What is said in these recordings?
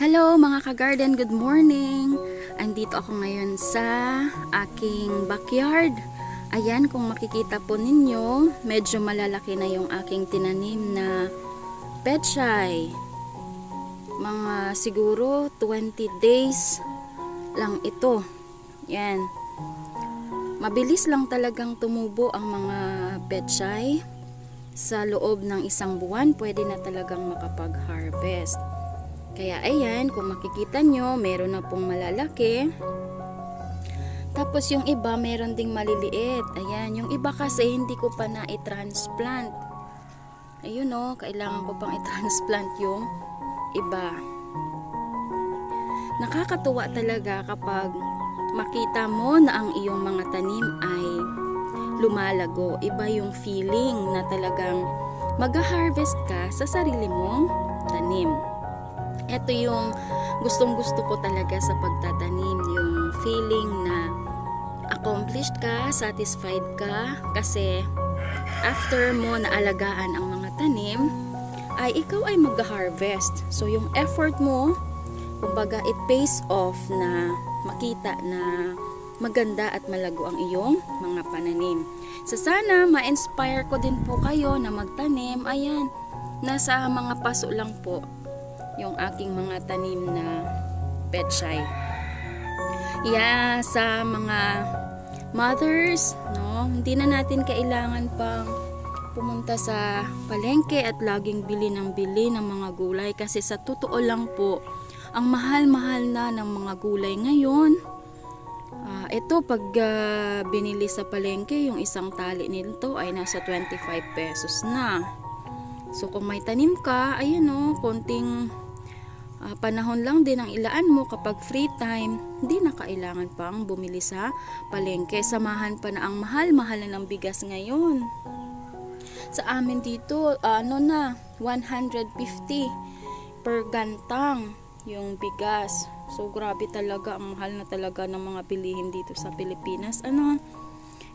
Hello mga ka-garden, good morning! Andito ako ngayon sa aking backyard. Ayan, kung makikita po ninyo, medyo malalaki na yung aking tinanim na pechay. Mga siguro 20 days lang ito. Yan. Mabilis lang talagang tumubo ang mga pechay. Sa loob ng isang buwan, pwede na talagang makapag-harvest. Kaya ayan, kung makikita nyo, meron na pong malalaki. Tapos yung iba, meron ding maliliit. Ayan, yung iba kasi hindi ko pa na i-transplant. Ayun o, kailangan ko pang i-transplant yung iba. Nakakatuwa talaga kapag makita mo na ang iyong mga tanim ay lumalago. Iba yung feeling na talagang mag-harvest ka sa sarili mong tanim. Ito yung gustong gusto ko talaga sa pagtatanim. Yung feeling na accomplished ka, satisfied ka, kasi after mo naalagaan ang mga tanim, ay ikaw ay mag-harvest. So yung effort mo, kumbaga it pays off na makita na maganda at malago ang iyong mga pananim. So sana ma-inspire ko din po kayo na magtanim. Ayan, nasa mga paso lang po yung aking mga tanim na pechay. Yeah, sa mga mothers, no, hindi na natin kailangan pang pumunta sa palengke at laging bili ng bili ng mga gulay kasi sa totoo lang po, ang mahal-mahal na ng mga gulay ngayon. Ah, ito pag ah, binili sa palengke, yung isang tali nito ay nasa 25 pesos na. So kung may tanim ka, ayan o, konting ah, panahon lang din ang ilaan mo kapag free time, hindi na kailangan pang bumili sa palengke. Samahan pa na ang mahal-mahal na ng bigas ngayon. Sa amin dito, ano na, 150 per gantang yung bigas. So grabe talaga, ang mahal na talaga ng mga bilihin dito sa Pilipinas. Ano?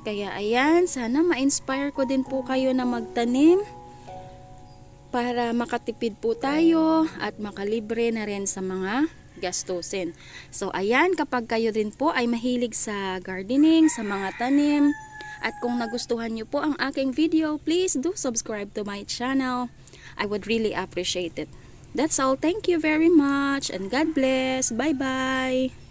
Kaya ayan, sana ma-inspire ko din po kayo na magtanim para makatipid po tayo at makalibre na rin sa mga gastusin. So ayan, kapag kayo din po ay mahilig sa gardening, sa mga tanim, at kung nagustuhan nyo po ang aking video, please do subscribe to my channel. I would really appreciate it. That's all. Thank you very much and God bless. Bye-bye.